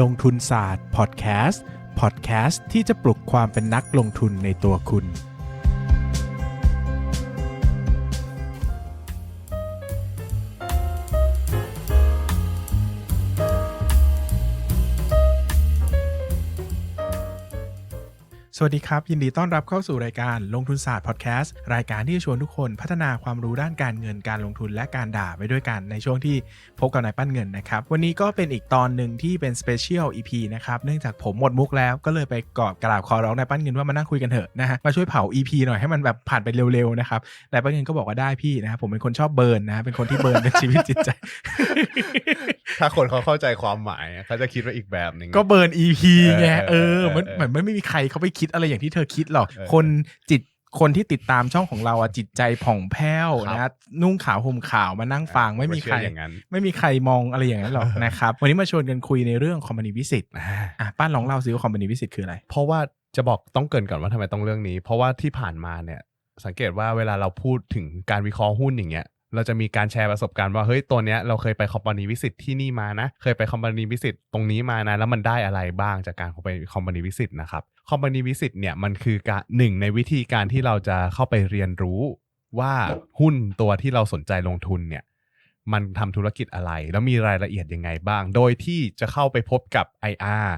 ลงทุนศาสตร์พอดแคสต์พอดแคสต์ที่จะปลุกความเป็นนักลงทุนในตัวคุณ วัสดีครับ ยินดีต้อนรับเข้าสู่รายการลงทุนศาสตร์พอดแคสต์รายการที่จะชวนทุกคนพัฒนาความรู้ด้านการเงินการลงทุนและการด่าไปด้วยกันในช่วงที่พบกับนายปั้นเงินนะครับ วันนี้ก็เป็นอีกตอนหนึ่งที่เป็นสเปเชียลอีพีนะครับ เนื่องจากผมหมดมุกแล้วก็เลยไปกอบกราบขอร้องนายปั้นเงินว่ามานั่งคุยกันเถอะนะฮะมาช่วยเผา EP หน่อยให้มันแบบผ่านไปเร็วๆนะครับนายปั้นเงินก็บอกว่าได้พี่นะครับผมเป็นคนชอบเบิร์นนะฮะเป็นคนที่เบิร์นเป็นชีวิตจิตใจ ถ้าคนเขาเข้าใจความหมายเขาจะคิดว่าอีกแบบหนึ่งก็เบิร์น EP ไงเอเอออเออมันเออเหมือนไม่มีใครเขาไปคิดอะไรอย่างที่เธอคิดหรอกเออคนจิตคนที่ติดตามช่องของเราอะจิตใจผ่องแผ้วครับนะนุ่งขาวห่มขาวมานั่งฟังไม่มีใครเชื่ออย่างนั้นไม่มีใครมองอะไรอย่างนั้นหรอกนะครับวันนี้มาชวนกันคุยในเรื่องคอมพานีวิสิตอะป้านลองเล่าซิว่าคอมพานีวิสิตคืออะไร เพราะว่าจะบอกต้องเกรินก่อนว่าทำไมต้องเรื่องนี้ เพราะว่าที่ผ่านมาเนี่ยสังเกตว่าเวลาเราพูดถึงการวิเคราะห์หุ้นอย่างเงี้ยเราจะมีการแชร์ประสบการณ์ว่าเฮ้ยตัวเนี้ยเราเคยไปคอมพานีวิสิตที่นี่มานะ เคยไปคอมพานีวิสิตตรงนี้มานะ แล้วมันได้อะไรบ้างจากการไปคอมพานีวิสิตนะครับ คอมพานีวิสิตเนี่ยมันคือการหนึ่งในวิธีการที่เราจะเข้าไปเรียนรู้ว่าหุ้นตัวที่เราสนใจลงทุนเนี่ย มันทำธุรกิจอะไร แล้วมีรายละเอียดยังไงบ้าง โดยที่จะเข้าไปพบกับ IR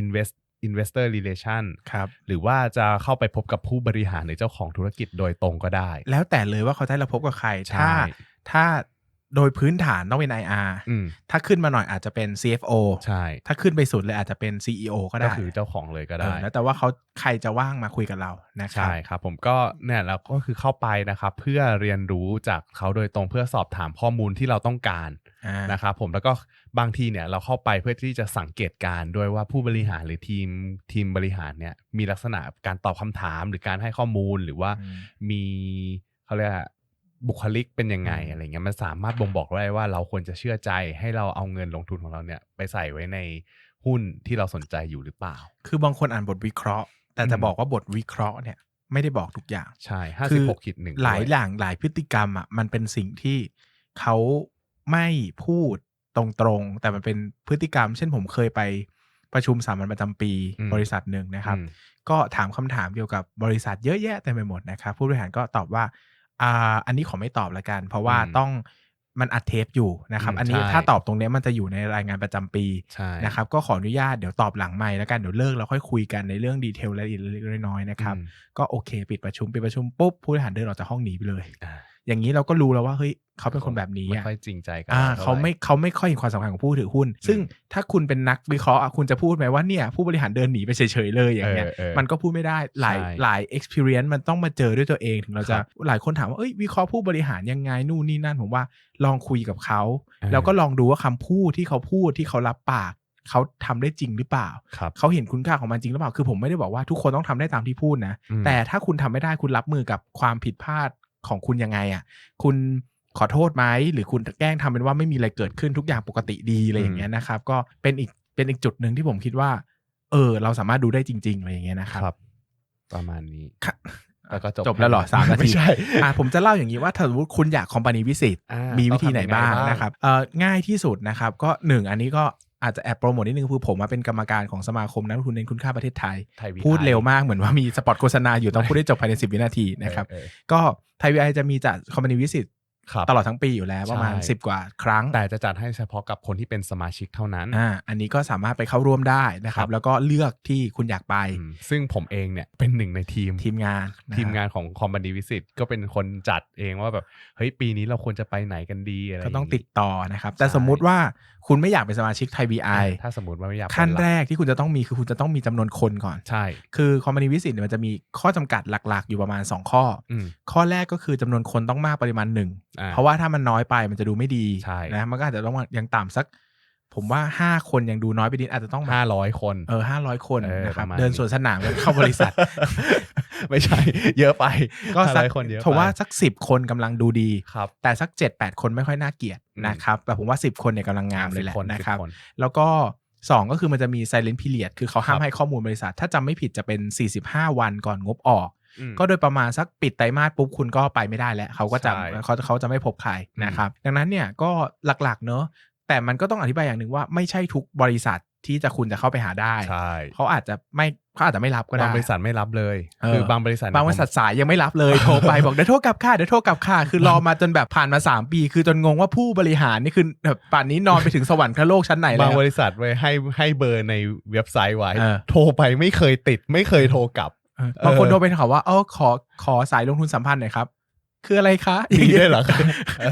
Invest Investor Relation ครับหรือว่าจะเข้าไปพบกับผู้บริหารหรือเจ้าของธุรกิจโดยตรงก็ได้ แล้วแต่เลยว่าเขาจะให้เราพบกับใครใช่ถ้าถ้า โดยพื้นฐานต้องเป็น IR อืมถ้าขึ้นมาหน่อยอาจจะเป็น CFO ใช่ ถ้าขึ้นไปสุดเลยอาจจะเป็น CEO ก็ก็ได้คือเจ้าของเลยก็เอได้อแล้วแต่ว่าเขาใครจะว่างมาคุยกับเรานะครับ ใช่ครับ ผมก็เนี่ยเราก็คือเข้าไปนะครับ เพื่อเรียนรู้จากเขาโดยตรงเพื่อสอบถามข้อมูลที่เราต้องการอ่านะครับผมแล้วก็บางทีเนี่ยเราเข้าไปเพื่อที่จะสังเกตการณ์ด้วยว่าผู้บริหารหรือทีมทีมบริหารเนี่ยมีลักษณะการตอบคำถามหรือการให้ข้อมูลหรือว่าอืมมีเขาเรียกว่า บุคลิกเป็นยังไงอืมอะไรเงี้ยมันสามารถบ่งบอกได้ว่าเราควรจะเชื่อใจให้เราเอาเงินลงทุนของเราเนี่ยไปใส่ไว้ในหุ้นที่เราสนใจอยู่หรือเปล่า คือบางคนอ่านบทวิเคราะห์ แต่จะอืมบอกว่าบทวิเคราะห์เนี่ยไม่ได้บอกทุกอย่างใช่ห้าคืสิบอหกขีดหนึ่งหลายด้วยอย่างหลายพฤติกรรมอะมันเป็นสิ่งที่เขาไม่พูดตรงๆ แต่มันเป็นพฤติกรรม เช่นผมเคยไปประชุมสามัญประจำปีอืมบริษัทหนึ่งนะครับอืมก็ถามคำถามเกี่ยวกับบริษัทเยอะแยะเต็มไปหมดนะครับ ผู้บริหารก็ตอบว่า อ่าอันนี้ขอไม่ตอบละกัน เพราะว่าอืมต้องมันอัดเทปอยู่นะครับ อืมอันนี้ใช่ ถ้าตอบตรงเนี้ยมันจะอยู่ในรายงานประจำปีใช่นะครับ ก็ขออนุญาตเดี๋ยวตอบหลังไม่แล้วกันเดี๋ยวเลิกแล้วค่อยคุยกันในเรื่องดีเทลรายละเอียดเล็กๆน้อยๆนะครับ อืมก็โอเค ปิดประชุมปิดประชุมปุ๊บผู้บริหารเดินออกจากห้องหนีไปเลย อ่า อย่างนี้เราก็รู้แล้วว่าเฮ้ยเขาเป็นคนแบบนี้ไม่อะค่อยจริงใจกับอ่ารเขาไม่ท่หร่เขาไม่ค่อยเห็นความสำคัญของผู้ถือหุ้น ซึ่งถ้าคุณเป็นนักวิเคราะห์อะคุณจะพูดไหมว่าเนี่ยผู้บริหารเดินหนีไปเฉยๆเลยอย่างเงี้ยเออเออมันก็พูดไม่ได้หลายใช่หลาย experience มันต้องมาเจอด้วยตัวเองถึงเราจะครับหลายคนถามว่าเอ้ยวิเคราะห์ผู้บริหารยังไงนู่นนี่นั่นผมว่าลองคุยกับเขาเออแล้วก็ลองดูว่าคำพูดที่เขาพูดที่เขารับปากเขาทำได้จริงหรือเปล่าครับเขาเห็นคุณค่าของมันจริงหรือเปล่า คือผมไม่ได้บอกว่าทุกคนต้องทำได้ตามที่พูดนะอืมแต่ถ้าคุณทำไม่ได้คุณรับมือกับความผิดพลาด ของคุณยังไงอะ คุณขอโทษไหมหรือคุณแกล้งทำเป็นว่าไม่มีอะไรเกิดขึ้นทุกอย่างปกติดีอะไรอย่างเงี้ยนะครับ ก็เป็นอีกเป็นอีกจุดหนึ่งที่ผมคิดว่า เออ เราสามารถดูได้จริงๆอะไรอย่างเงี้ยนะครับครับประมาณนี้ค่ะแล้วก็จบจบแล้วเหรอสามนาทีไม่ใช่อะผมจะเล่าอย่างนี้ว่าถ้าสมมติคุณอยากคอมพานีวิสิตอ่ามีวิธีไหนต้องทำยังไงบ้างบ้างนะครับเอ่อง่ายที่สุดนะครับ ก็หนึ่งอันนี้ก็ อาจจะแอบโปรโมทนิดนึงคือผมมาเป็นกรรมการของสมาคมนักลงทุนเน้นคุณค่าประเทศไทยไทย VI พูดเร็วมากเหมือนว่ามีสปอตโฆษณาอยู่ต้องพูดได้จบภายใน 10 วินาทีนะครับเออเออก็ไทยวีไอจะมีจัดคอมพานีวิสิตครับตลอดทั้งปีอยู่แล้วประมาณใช่10 กว่าครั้ง แต่จะจัดให้เฉพาะกับคนที่เป็นสมาชิกเท่านั้นอ่าอันนี้ก็สามารถไปเข้าร่วมได้นะคครัรับบแล้วก็เลือกที่คุณอยากไปอืมซึ่งผมเองเนี่ยเป็นหนึ่งในทีมทีมงานนะครับทีมงานของคอมบานีวิสิตก็เป็นคนจัดเองว่าแบบเฮ้ยปีนี้เราควรจะไปไหนกันดีอะไรก็ต้องย่าติดต่อนะครับ แต่ใช่สมมุติว่า คุณไม่อยากเป็นสมาชิกไทยวีไอถ้าสมมติว่าไม่อยากขั้นเป็หลัแรกที่คุณจะต้องมีคือคุณจะต้องมีจำนวนคนก่อนใช่ คือคอมพานีวิสิตเนี่ยมันจะมีข้อจำกัดหลักๆ อยู่ประมาณ 2 ข้ออืมข้อแรกก็คือจำนวนคนต้องมากปริมาณหนึ่งอ่าเพราะว่าถ้ามันน้อยไปมันจะดูไม่ดีใช่นะมันก็อาจจะต้องยังต่ำสัก ผมว่าห้าคนยังดูน้อยไปนิดอาจจะต้องแบบห้าร้อยคน เออห้าร้อยคนเออนะครับประมาณเดินนี้สวนสนามกันเข้าบริษัท ไม่ใช่ เยอะไป ก็สัก500คนเยอะไปผมว่าสักสิบคนกำลังดูดีครับแต่สักเจ็ดแปดคนไม่ค่อยน่าเกลียดอืมนะครับแต่ผมว่าสิบคนเนี่ยกำลังงามเลยแหละ10คนนะครับ10คนแล้วก็สองก็คือมันจะมี silent period คือเขาห้ามครับให้ข้อมูลบริษัท ถ้าจำไม่ผิดจะเป็น 45 วันก่อนงบออกอืมก็โดยประมาณสักปิดไตรมาสปุ๊บคุณก็ไปไม่ได้แล้วเขาก็จะใช่เขาเขาจะไม่พบใครอืมนะครับ ดังนั้นเนี่ยก็หลักๆเนอะ แต่มันก็ต้องอธิบายอย่างหนึ่งว่าไม่ใช่ทุกบริษัทที่จะคุณจะเข้าไปหาได้ ใช่เขาอาจจะไม่เขาอาจจะไม่รับก็ได้บางบริษัทไม่รับเลยเออคือบางบริษัทบางบริษัทสายยังไม่รับเลยโทรไปบอกเดี๋ยวโทรกลับค่ะเดี๋ยวโทรกลับค่ะคือรอมาจนแบบผ่านมา 3 ปี คือจนงงว่าผู้บริหารนี่คือแบบป่านนี้นอนไปถึงสวรรค์โลกชั้นไหนแล้บางวบริษัทไว้ให้ให้เบอร์ในเว็บไซต์ไว้เออโทรไปไม่เคยติด ไม่เคยโทรกลับเออบางคนโทรไปถามว่าเออขอขอสายลงทุนสัมพันธ์หน่อยครับ คืออะไรคะมีด้วยเหรอ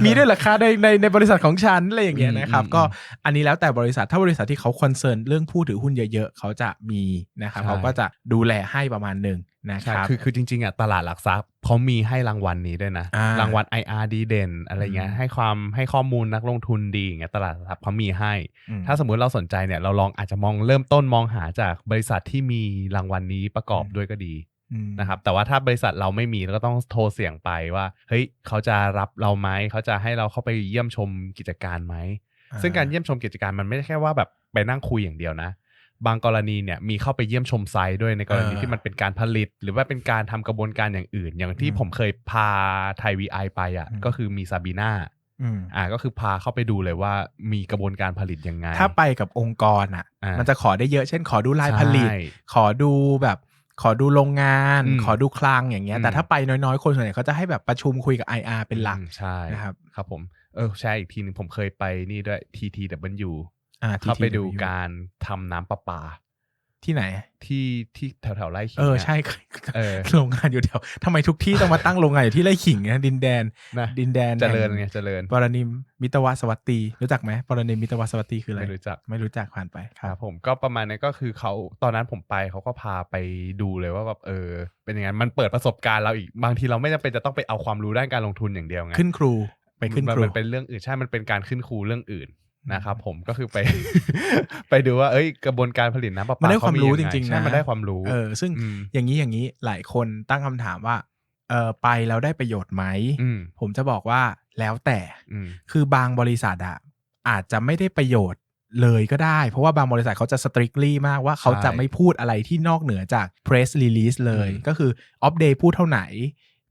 มีด้วยเหรอคะในในในบริษัทของฉันอะไรอย่างเงี้ยนะครับอืมก็อันนี้แล้วแต่บริษัทถ้าบริษัทที่เขาคอนเซิร์นเรื่องผู้ถือหุ้นเยอะๆ เขาจะมีนะครับใช่เขาก็จะดูแลให้ประมาณหนึ่งนะคใช่รับคือคือจริงๆอะตลาดหลักทรัพย์เขามีให้รางวัลนี้ด้วยนะอ่ารางวัล IR ดีเด่นอะไรเงี้ยอืมให้ความให้ข้อมูลนักลงทุนดีอย่างเงี้ยตลาดหลักทรัพย์เขามีให้อืมถ้าสมมุติเราสนใจเนี่ยเราลองอาจจะมองเริ่มต้นมองหาจากบริษัทที่มีรางวัลนี้ประกอบอืมด้วยก็ดีอืม นะครับแต่ว่าถ้าบริษัทเราไม่มีเราก็ต้องโทรเสี่ยงไปว่าเฮ้ยเขาจะรับเราไหมเขาจะให้เราเข้าไปเยี่ยมชมกิจการไหมซึ่งการเยี่ยมชมกิจการมันไม่ใช่แค่ว่าแบบไปนั่งคุยอย่างเดียวนะ บางกรณีเนี่ยมีเข้าไปเยี่ยมชมไซต์ด้วยในกรณีเออที่มันเป็นการผลิต หรือว่าเป็นการทำกระบวนการอย่างอื่น อย่างที่อืมผมเคยพาไทยวีไอไปอะอืมก็คือมีซาบีนาอืมอ่าก็คือพาเข้าไปดูเลยว่ามีกระบวนการผลิตยังไง ถ้าไปกับองค์กรอะอ่ามัมันจะขอได้เยอะเช่นขอดูลายผลิตใช่ขอดูแบบ ขอดูโรงงานอืมขอดูคลังอย่างเงี้ยอืมแต่ถ้าไปน้อยๆ คนส่วนใหญ่เขาจะให้แบบประชุมคุยกับ IR เป็นหลักอืมใช่นะครับครับผมเออใช่อีกทีหนึงผมเคยไปนี่ด้วย TTW อ่าเข้าไปดู TTW การทำน้ำประปา ที่ไหน ที่ที่แถวแถวๆไร่ขิงเอออะใช่เออโรงงานอยู่แถวทำไมทุกที่ต้องมาตั้งโรงงานอยู่ที่ไร่ขิงนะดินแดนนะดินแดนเจริญแห่ไงเจริญปรนิมมิตรวสวัตตีรู้จักไหมปรนิมมิตรวสวัตตีคืออะไรไม่รู้จักไม่รู้จักผ่านไปคครัรับบผมก็ประมาณนั้นก็คือเขาตอนนั้นผมไปเขาก็พาไปดูเลยว่าแบบเออ เป็นยังไงมันเปิดประสบการณ์เราอีกบางทีเราไม่จำเป็นจะต้องไปเอาความรู้ด้านการลงทุนอย่างเดียวไงขึ้นครูไปขึ้นมัครูมันเป็นเรื่องอื่นใช่มันเป็นการขึ้นครูเรื่องอื่น นะครับผมก็คือไป ไปดูว่าเอ้ยกระบวนการผลิตน้ำประปามันได้เขความรู้ยัจไริงๆใช่นะมันได้ความรู้เออซึ่งอืมอย่างนี้อย่างนี้หลายคนตั้งคำถามว่าเออไปแล้วได้ประโยชน์ไหมอืมผมจะบอกว่าแล้วแต่อืมคือบางบริษัทอะอาจจะไม่ได้ประโยชน์เลยก็ได้ เพราะว่าบางบริษัทเขาจะ strictly มากว่าเขาจะไม่พูดอะไรที่นอกเหนือจาก press release เลยอืมก็คือ off day พูดเท่าไหน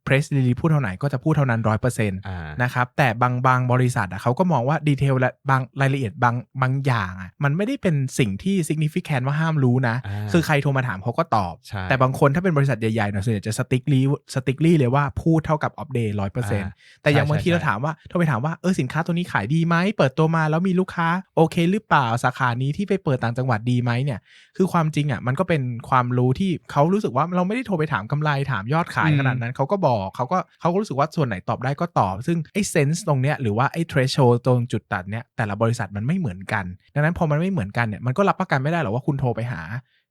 press release พูดเท่าไหนก็จะพูดเท่านั้นร้อยเปอร์เซ็นต์อ่านะครับแต่บางบางบริษัทอะเขาก็มองว่าดีเทลและบางรายละเอียดบางบางอย่างอะมันไม่ได้เป็นสิ่งที่ significant ว่าห้ามรู้นะอ่าคือใครโทรมาถามเขาก็ตอบใช่แต่บางคนถ้าเป็นบริษัทใหญ่ๆหน่อยส่วนใหญ่จะ strictly strictly เลยว่าพูดเท่ากับ off day ร้อยเปอร์เซ็นต์แต่อย่างใช่บางทีใช่เราถามว่าโทรไปถามว่าเออสินค้าตัวนี้ขายดีไหมเปิดตัวมาแล้วมีลูกค้าโอเคหรือเปล่าสาขานี้ที่ไปเปิดต่างจังหวัดดีไหมเนี่ยคือความจริงอะมันก็เป็นความรู้ที่เขารู้สึกว่าเราไม่ได้โทรไปถามกำไรถามยอดขายอืมขนาดนั้นเขาก็บอกเขาก็เขาก็รู้สึกว่าส่วนไหนตอบได้ก็ตอบ ซึ่งไอ้เซนส์ตรงเนี้ยหรือว่าไอ้ threshold ตรงจุดตัดเนี้ยแต่ละบริษัทมันไม่เหมือนกัน ดังนั้นพอมันไม่เหมือนกันเนี่ยมันก็รับประกันไม่ได้หรอกว่าคุณโทรไปหา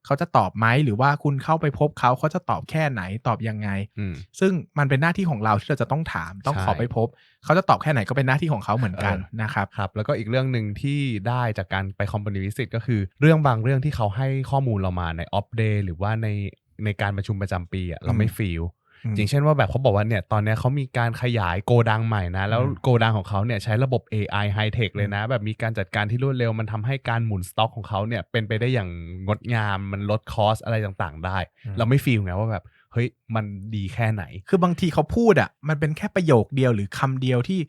เขาจะตอบไหมหรือว่าคุณเข้าไปพบเขาเขาจะตอบแค่ไหนตอบยังไงอืมซึ่งมันเป็นหน้าที่ของเราที่เราจะต้องถาม ต้องใช่ขอไปพบ เขาจะตอบแค่ไหนก็เป็นหน้าที่ของเขาเหมือนกันเออนะครับครับ แล้วก็อีกเรื่องหนึ่งที่ได้จากการไปคอมพานีวิสิตก็คือ เรื่องบางเรื่องที่เขาให้ข้อมูลเรามาในออฟเดย์หรือว่าในในการประชุมประจำปีอะเราไม่อืมฟีล อืมอย่างเช่นว่าแบบเขาบอกว่าเนี่ยตอนเนี้ยเขามีการขยายโกดังใหม่นะ แล้วอืมโกดังของเขาเนี่ยใช้ระบบ AI High Tech เลยนะ แบบมีการจัดการที่รวดเร็วมันทำให้การหมุนสต็อกของเขาเนี่ยเป็นไปได้อย่างงดงามมันลดคอสอะไรต่างๆ ได้ เราไม่ฟีลไงว่าแบบเฮ้ยมันดีแค่ไหน คือบางทีเขาพูดอะมันเป็นแค่ประโยคเดียวหรือคำเดียวที่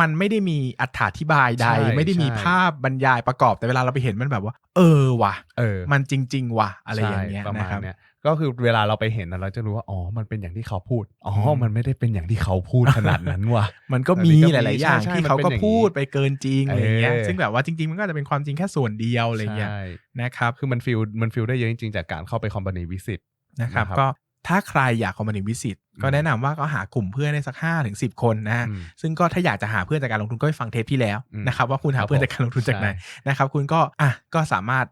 มันไม่ได้มีอธิบายใด ใช่ไม่ได้มีใช่ ภาพบรรยายประกอบแต่เวลาเราไปเห็นมันแบบว่า เออว่ะ เออ มันจริง ๆ ว่ะ อะไรอย่างเงี้ยใช่ประนะมาณครับ เนี้ยก็คือเวลาเราไปเห็นนะเราจะรู้ว่าอ๋อมันเป็นอย่างที่เขาพูดอ๋ออม มันไม่ได้เป็นอย่างที่เขาพูดขนาดนั้นว่ะ มันก็อันมีนี้ก็มีหลาย ๆ อย่างใช่ใช่ที่เขามันเป็นก็อย่างนี้พูดไปเกินจริงอะไรอย่างเงี้ยเออซึ่งแบบว่าจริง ๆ มันก็อาจจะเป็นความจริงแค่ส่วนเดียวอะไรอย่างเงี้ยใช่นะครับคือมันฟิลมันฟิลได้เยอะจริงๆจากการเข้าไปคอมพานีวิสิต นะครับนะครับ ก็ ถ้าใครอยากคอมมานีวิสิตก็อืมแนะนำว่าก็หากลุ่มเพื่อนได้สัก5้าถึงสิคนนะฮะอืมซึ่งก็ถ้าอยากจะหาเพื่อนจากการลงทุนก็ไปฟังเทปที่แล้วอืมนะครับว่าคุณหาครับเพื่อนผมจากการลงทุนจากไหนใช่นะครับคุณก็อะก็สามารถ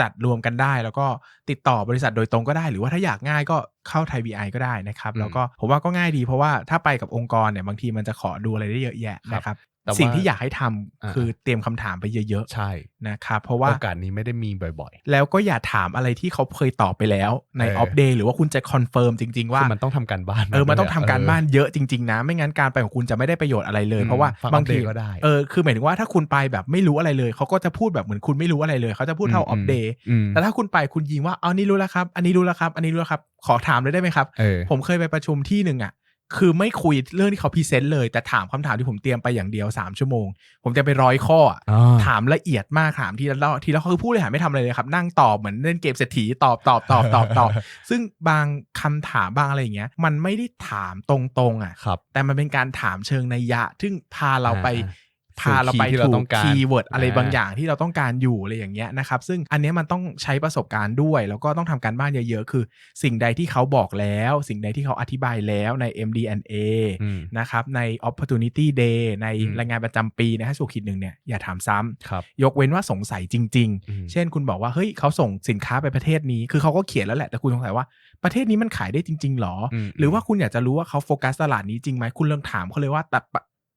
จัดรวมกันได้แล้วก็ติดต่อบริษัทโดยตรงก็ได้ หรือว่าถ้าอยากง่ายก็เข้าไทย VI ก็ได้นะครับอืมแล้วก็ผมว่าก็ง่ายดีเพราะว่าถ้าไปกับองค์กรเนี่ยบางทีมันจะขอดูอะไรได้เยอะแยะครับนะครับแต่ว่า สิ่งที่อยากให้ทำอ่าคือเตรียมคำถามไปเยอะใช่ๆนะครับเพราะว่าโอกาสนี้ไม่ได้มีบ่อยแล้วก็อย่าถามอะไรที่เขาเคยตอบไปแล้วในเออออฟเดย์หรือว่าคุณจะคอนเฟิร์มจริงๆๆว่าคือมันต้องทำการบ้านเออมันต้องทำการบ้านเอเยอะจริงๆนะ ไม่งั้นการไปของคุณจะไม่ได้ประโยชน์อะไรเลยอืมเพราะว่าฟังบางที update ก็ได้เออคือหมายถึงว่าถ้าคุณไปแบบไม่รู้อะไรเลยเขาก็จะพูดแบบเหมือนคุณไม่รู้อะไรเลยเขาจะพูดเท่าออฟเดย์อืมแต่ถ้าคุณไปคุณยิงว่าเอานี่รู้แล้วครับ อันนี้รู้แล้วครับ อันนี้รู้แล้วครับ ขอถามเลยได้ไหมครับเออผมเคยไปประชุมที่หนึ่งอะ คือไม่คุยเรื่องที่เขาพรีเซนต์เลยแต่ถามคำถามที่ผมเตรียมไปอย่างเดียว 3 ชั่วโมง ผมจะไปร้อยข้ออะอ่าถามละเอียดมากถามทีละรอบทีละข้อคือผู้บริหารไม่ทำอะไรเลยครับ นั่งตอบเหมือนเล่นเกมเศรษฐีตอบตอบตอบตอบตอบซึ่งบางคำถามบางอะไรอย่างเงี้ย มันไม่ได้ถามตรงๆอะครับแต่มันเป็นการถามเชิงนัยยะ ซึ่งพาเราไปอ่า พาเราไปสู่ key ที่เราถูต้กองการคีย์เวิร์ดอะไรอ่าบางอย่างที่เราต้องการอยู่อะไรอย่างเงี้ยนะครับซึ่งอันเนี้ยมันต้องใช้ประสบการณ์ด้วย แล้วก็ต้องทำการบ้านเยอะๆ คือ สิ่งใดที่เขาบอกแล้ว สิ่งใดที่เขาอธิบายแล้วใน MD&A อืมนะครับใน Opportunity Day ในอืมรายงานประจำปีนะฮะสู่ขีดหนึ่งเนี่ยอย่าถามซ้ำครับยกเว้นว่าสงสัยจริงอืมๆเช่นคุณบอกว่าเฮ้ยเขาส่งสินค้าไปประเทศนี้คือเขาก็เขียนแล้วแหละแต่คุณสงสัยว่าประเทศนี้มันขายได้จริง ๆหรออมหรือว่าคุณอยากจะรู้ว่าเขาโฟกัสตลาดนี้จริงไหมคุณลองถามเขาเลยว่าแต่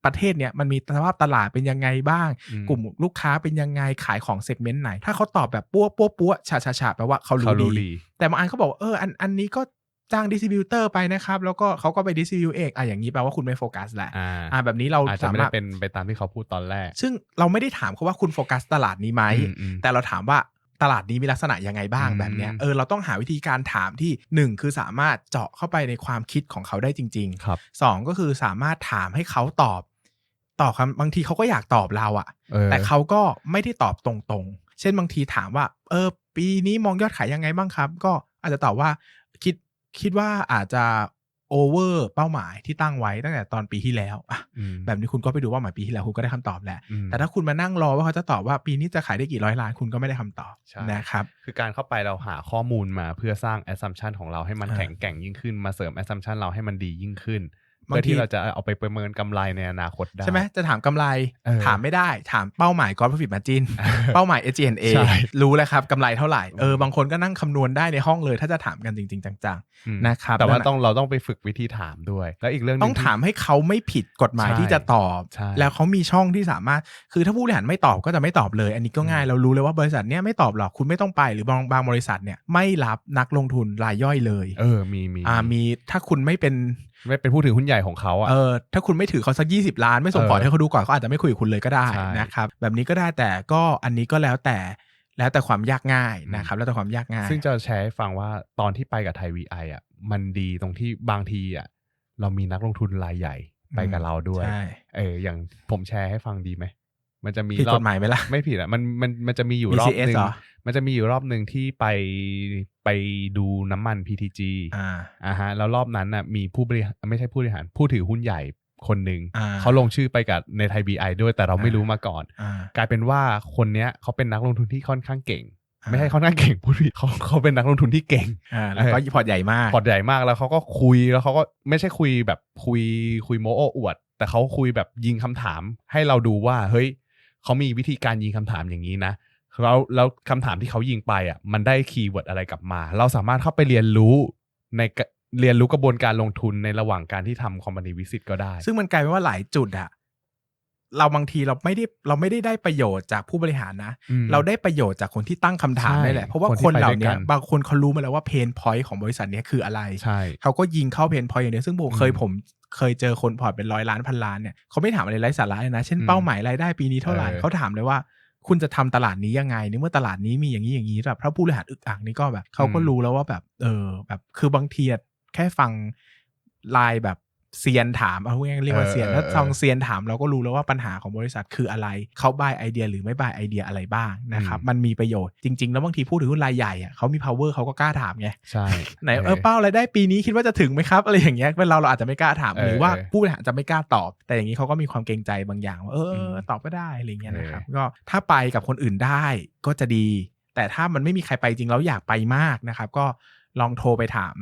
ประประเทศเนี้ยมันมีสภาพตลาดเป็นยังไงบ้างอืมกลุ่มลูกค้าเป็นยังไงขายของเซกเมนต์ไหน ถ้าเขาตอบแบบปั้วปั้วปั้วฉาฉาฉาแปลว่าเขาเขารู้รู้ดีดี แต่บางอันเขาบอกว่าเอออันอันนี้ก็จ้างดิสติบิวเตอร์ไปนะครับ แล้วก็เขาก็ไปดิสติบิวเองอะอย่างนี้แปลว่าคุณไม่โฟกัสแหละอ่าอ่าแบบนี้เราอาจจะสาไม่มาได้รถเป็นไปตามที่เขาพูดตอนแรก ซึ่งเราไม่ได้ถามเขาว่าคุณโฟกัสตลาดนี้ไหมอืมอืมแต่เราถามว่าตลาดนี้มีลักษณะยังไงบ้างอืมแบบเนี้ยเออเราต้องหาวิธีการถามที่หนึ่งคือสามารถเจาะเข้าไปในความคิดของเขาได้จริงครับๆสองก็คือสามารถถามให้เขาตอบ ตอบคำบางทีเขาก็อยากตอบเราอะเออแต่เขาก็ไม่ได้ตอบตรงๆ เช่นบางทีถามว่า เออ ปีนี้มองยอดขายยังไงบ้างครับ ก็อาจจะตอบว่าคิดคิดว่าอาจจะโอเวอร์เป้าหมายที่ตั้งไว้ตั้งแต่ตอนปีที่แล้วอะอืมแบบนี้คุณก็ไปดูว่าหมายปีที่แล้วคุณก็ได้คำตอบแหละอืมแต่ถ้าคุณมานั่งรอว่าเขาจะตอบว่าปีนี้จะขายได้กี่ร้อยล้านคุณก็ไม่ได้คำตอบใช่นะครับคือการเข้าไปเราหาข้อมูลมาเพื่อสร้าง assumption ของเราให้มันอ่าแข็งแกร่งยิ่งขึ้นมาเสริม assumption เราให้มันดียิ่งขึ้นบาง เพื่อทีที่เราจะเอาไปประเมินกำไรในอนาคตได้ ใช่ไหมจะถามกำไรเออถามไม่ได้ ถามเป้าหมาย gross profit margin เป้าหมาย SG&A ใช่รู้แล้วครับกำไรเท่าไหร่เอออืมบางคนก็นั่งคำนวณได้ในห้องเลย ถ้าจะถามกันจริง ๆ จังอืมนะครับแต่ว่านั่นน่ะต้องเราต้องไปฝึกวิธีถามด้วย แล้วอีกเรื่องหๆนึ่ต้องที่ถามให้เขาไม่ผิดกฎหมายใช่ที่จะตอบใช่แล้วเขามีช่องที่สามารถคือถ้าผู้บริหารไม่ตอบก็จะไม่ตอบเลย อันนี้ก็ง่ายอืมเรารู้เลยว่าบริษัทเนี้ยไม่ตอบหรอกคุณไม่ต้องไปหรือบางบางบริษัทเนี่ยไม่รับนักลงทุนรายย่อยเลย เออมีมีอ่ามีถ้าคุณไม่เป็น ไม่เป็นผู้ถือหุ้นใหญ่ของเขาอะเออถ้าคุณไม่ถือเขาสักยี่สิบล้านไม่ส่งเออพอร์ตให้เขาดูก่อนเขาอาจจะไม่คุยกับคุณเลยก็ได้ใช่นะครับแบบนี้ก็ได้แต่ก็อันนี้ก็แล้วแต่แล้วแต่ความยากง่ายอืมนะครับ แล้วแต่ความยากง่าย ซึ่งจะแชร์ให้ฟังว่าตอนที่ไปกับไทย VI อะมันดีตรงที่บางทีอะเรามีนักลงทุนรายใหญ่ไปกับเราด้วยใช่เอออย่างผมแชร์ให้ฟังดีไหมมันจะมีผิดรอบกฎหมายไหมล่ะไม่ผิดอะมันมันมันจะมีอยู่รอบห BCS นึ่งเหรอ มันจะมีอยู่รอบหนึ่งที่ไปไปดูน้ำมัน PTG อ่าอ่าฮะแล้วรอบนั้นน่ะมีผู้บริหารไม่ใช่ผู้บริหาร ผู้ถือหุ้นใหญ่คนหนึ่งอ่าเขาลงชื่อไปกับในไทย BI ด้วยแต่เราไม่อ่ารู้มาก่อนอ่ากลายเป็นว่าคนเนี้ยเขาเป็นนักลงทุนที่ค่อนข้างเก่งอ่าไม่ใช่ค่อนข้างเก่งผู้ถือเขาเขาเป็นนักลงทุนที่เก่งอ่าแล้วก็พอร์ตใหญ่มากพอร์ตใหญ่มากแล้วเขาก็คุยแล้วเขาก็ไม่ใช่คุยแบบคุยคุยโมโอ้อวด แต่เขาคุยแบบยิงคำถามให้เราดูว่าเฮ้ยเขามีวิธีการยิงคำถามอย่างนี้นะ แล้วแล้วคำถามที่เขายิงไปอะมันได้คีย์เวิร์ดอะไรกลับมา เราสามารถเข้าไปเรียนรู้ในกะเรียนรู้กระบวนการลงทุนในระหว่างการที่ทำคอมพานีวิสิตก็ได้ ซึ่งมันกลายเป็นว่าหลายจุดอะเราบางทีเราไม่ได้เราไม่ได้ได้ประโยชน์จากผู้บริหารนะอืมเราได้ประโยชน์จากคนที่ตั้งคำถามใช่นี่แหละ เพราะว่าคนที่คนเหล่าไปด้วยเนี้กัยนบางคนเขารู้มาแล้วว่าเพนพอยต์ของบริษัทเนี้ยคืออะไรใช่เขาก็ยิงเข้าเพนพอยต์อย่างเดียวซึ่งผมอืมเคยผมเคยเจอคนพอร์ตเป็นร้อยล้านพันล้านเนี่ยเขาไม่ถามอะไรไร้สาระเลยนะ เช่นอืมเป้าหมายรายได้ปีนี้เท่าไหร่เออเขาถามเลยว่า คุณจะทำตลาดนี้ยังไงในเมื่อตลาดนี้มีอย่างนี้อย่างนี้แบบถ้าผู้บริหารอึกอักนี่ก็แบบเขาก็รู้แล้วว่าแบบ เออ แบบคือบางทีอะแค่ฟังไลายแบบ เซียนถามเอาง่ายๆเรียกว่าเซียนเออถ้าเออฟังเซียนถามเราก็รู้แล้วว่าปัญหาของบริษัทคืออะไรเขาบายไอเดียหรือไม่บายไอเดียอะไรบ้างนะครับมันมีประโยชน์จริง ๆ แล้วบางทีผู้ถือหุ้นรายใหญ่อะเขามี power เขาก็กล้าถามไงใช่ไหนเออเป้ารายได้ปีนี้คิดว่าจะถึงไหมครับอะไรอย่างเงี้ยเป็นเราเราอาจจะไม่กล้าถามเออหรือว่าเออผู้บริหารจะไม่กล้าตอบ แต่อย่างนี้เขาก็มีความเกรงใจบางอย่างว่าเออเออมตอบก็ได้อะไรเงี้ยนะครับเออก็ถ้าไปกับคนอื่นได้ก็จะดี แต่ถ้ามันไม่มีใครไปจริงแล้วอยากไปมากนะครับก็ลองโทรไปถาม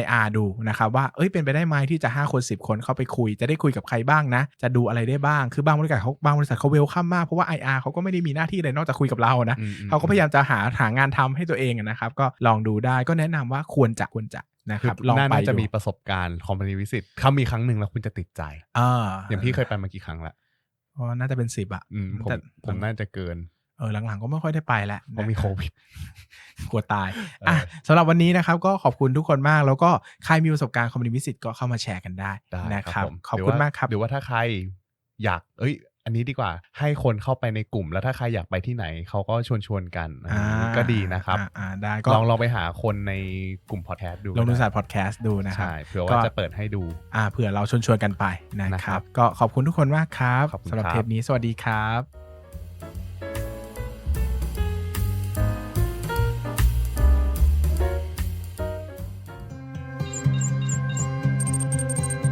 IR ดูนะครับว่าเอ้ยเป็นไปได้ไหมที่จะ 5 คน 10 คนเข้าไปคุย จะได้คุยกับใครบ้างนะ จะดูอะไรได้บ้าง คือบางบริษัทเขาบางบริษัทเขาเวลคัมมาก เพราะว่า IR เขาก็ไม่ได้มีหน้าที่อะไรนอกจากคุยกับเรานะอืมอืมเขาก็พยายามจะหาหางานทำให้ตัวเองอะนะครับ ก็ลองดูได้ก็แนะนำว่าควรจะควรจะนะคคือรับลองน่าไปน่าจะดูมีประสบการณ์คอมพานีวิสิตเขามีครั้งหนึ่งแล้วคุณจะติดใจอ่าอย่างพี่เคยไปมากี่ครั้งละอ๋อน่าจะเป็นสิบอะอืมผมแต่ผมน่าจะเกิน เออหลังๆก็ไม่ค่อยได้ไปแล้วเพราะมีโควิดกลัวตายเอออะสำหรับวันนี้นะครับ ก็ขอบคุณทุกคนมาก แล้วก็ใครมีประสบการณ์คอมมิวนิวิสิตก็เข้ามาแชร์กันได้ได้นะครับผมขอบหรืคุณว่มากครับหรือว่าถ้าใครอยากเอ้ยอันนี้ดีกว่าให้คนเข้าไปในกลุ่ม แล้วถ้าใครอยากไปที่ไหนเขาก็ชวนชวนๆกันอ่าก็ดีนะครับอ่าอ่าได้ก็ลองลองไปหาคนในกลุ่มพอดแคสต์ดูลงทุนศาสตก็ร์พอดแคสต์ดูได้นะครับใช่เผื่อก็ว่าจะเปิดให้ดูอ่าเผื่อเราชวนชวนๆกันไปนะนะคครัรับบก็ขอบคุณทุกคนมากครับขอบคุณสำหรับครับเทปนี้สวัสดีครับ